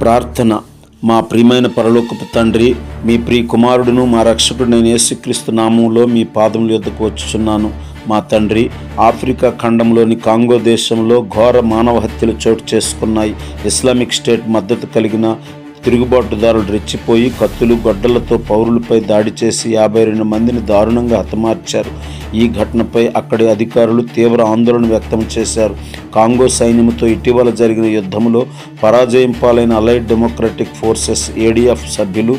ప్రార్థన. మా ప్రియమైన పరలోకపు తండ్రి మీ ప్రియ కుమారుడును మా రక్షకుడైన యేసుక్రీస్తు నామంలో మీ పాదముల యొద్దకు వచ్చుచున్నాను. మా తండ్రి ఆఫ్రికా ఖండంలోని కాంగో దేశంలో ఘోర మానవ హత్యలు చోటు చేసుకున్నాయి. ఇస్లామిక్ స్టేట్ మద్దతు కలిగిన తిరుగుబాటుదారులు రెచ్చిపోయి కత్తులు గొడ్డలతో పౌరులపై దాడి చేసి యాభై రెండు మందిని దారుణంగా హతమార్చారు. ఈ ఘటనపై అక్కడి అధికారులు తీవ్ర ఆందోళన వ్యక్తం చేశారు. కాంగో సైన్యంతో ఇటీవల జరిగిన యుద్ధంలో పరాజయం పాలైన అలైడ్ డెమోక్రటిక్ ఫోర్సెస్ ఏడీఎఫ్ సభ్యులు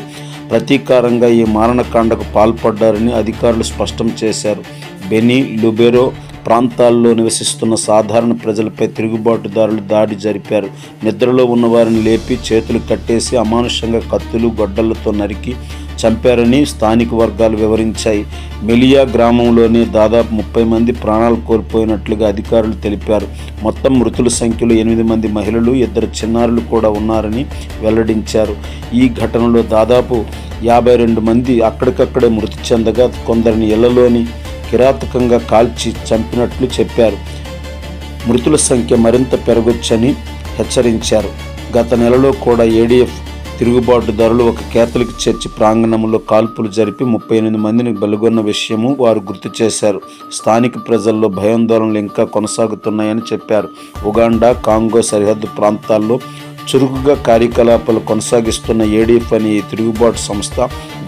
ప్రతీకారంగా ఈ మారణకాండకు పాల్పడ్డారని అధికారులు స్పష్టం చేశారు. బెనీ లుబెరో ప్రాంతాల్లో నివసిస్తున్న సాధారణ ప్రజలపై తిరుగుబాటుదారులు దాడి జరిపారు. నిద్రలో ఉన్న వారిని లేపి చేతులు కట్టేసి అమానుషంగా కత్తులు గొడ్డలతో నరికి చంపారని స్థానిక వర్గాలు వివరించాయి. మెలియా గ్రామంలోనే దాదాపు ముప్పై మంది ప్రాణాలు కోల్పోయినట్లుగా అధికారులు తెలిపారు. మొత్తం మృతుల సంఖ్యలో ఎనిమిది మంది మహిళలు ఇద్దరు చిన్నారులు కూడా ఉన్నారని వెల్లడించారు. ఈ ఘటనలో దాదాపు యాభై రెండు మంది అక్కడికక్కడే మృతి చెందగా కొందరిని ఇళ్ళలోని కిరాతకంగా కాల్చి చంపినట్లు చెప్పారు. మృతుల సంఖ్య మరింత పెరగొచ్చని హెచ్చరించారు. గత నెలలో కూడా ఏడీఎఫ్ తిరుగుబాటుదారులు ఒక కేథలిక్ చర్చి ప్రాంగణంలో కాల్పులు జరిపి ముప్పై ఎనిమిది మందిని బలుగొన్న విషయము వారు గుర్తు చేశారు. స్థానిక ప్రజల్లో భయాందోళనలు ఇంకా కొనసాగుతున్నాయని చెప్పారు. ఉగాండా కాంగో సరిహద్దు ప్రాంతాల్లో చురుకుగా కార్యకలాపాలు కొనసాగిస్తున్న ఏడీఎఫ్ అనే ఈ తిరుగుబాటు సంస్థ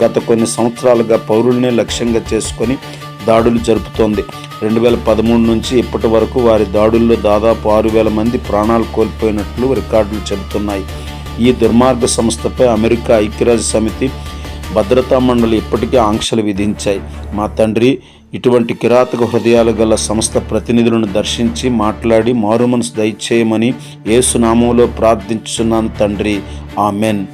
గత కొన్ని సంవత్సరాలుగా పౌరుల్నే లక్ష్యంగా చేసుకొని దాడులు జరుపుతోంది. రెండు వేల పదమూడు నుంచి ఇప్పటి వరకు వారి దాడుల్లో దాదాపు ఆరు వేల మంది ప్రాణాలు కోల్పోయినట్లు రికార్డులు చెబుతున్నాయి. ఈ దుర్మార్గ సంస్థపై అమెరికా ఐక్యరాజ్య సమితి భద్రతా మండలి ఇప్పటికే ఆంక్షలు విధించాయి. మా తండ్రి ఇటువంటి కిరాతక హృదయాలు గల సంస్థ ప్రతినిధులను దర్శించి మాట్లాడి మారుమనసు దయచేయమని ఏసునామంలో ప్రార్థించున్నాను తండ్రి. ఆమెన్.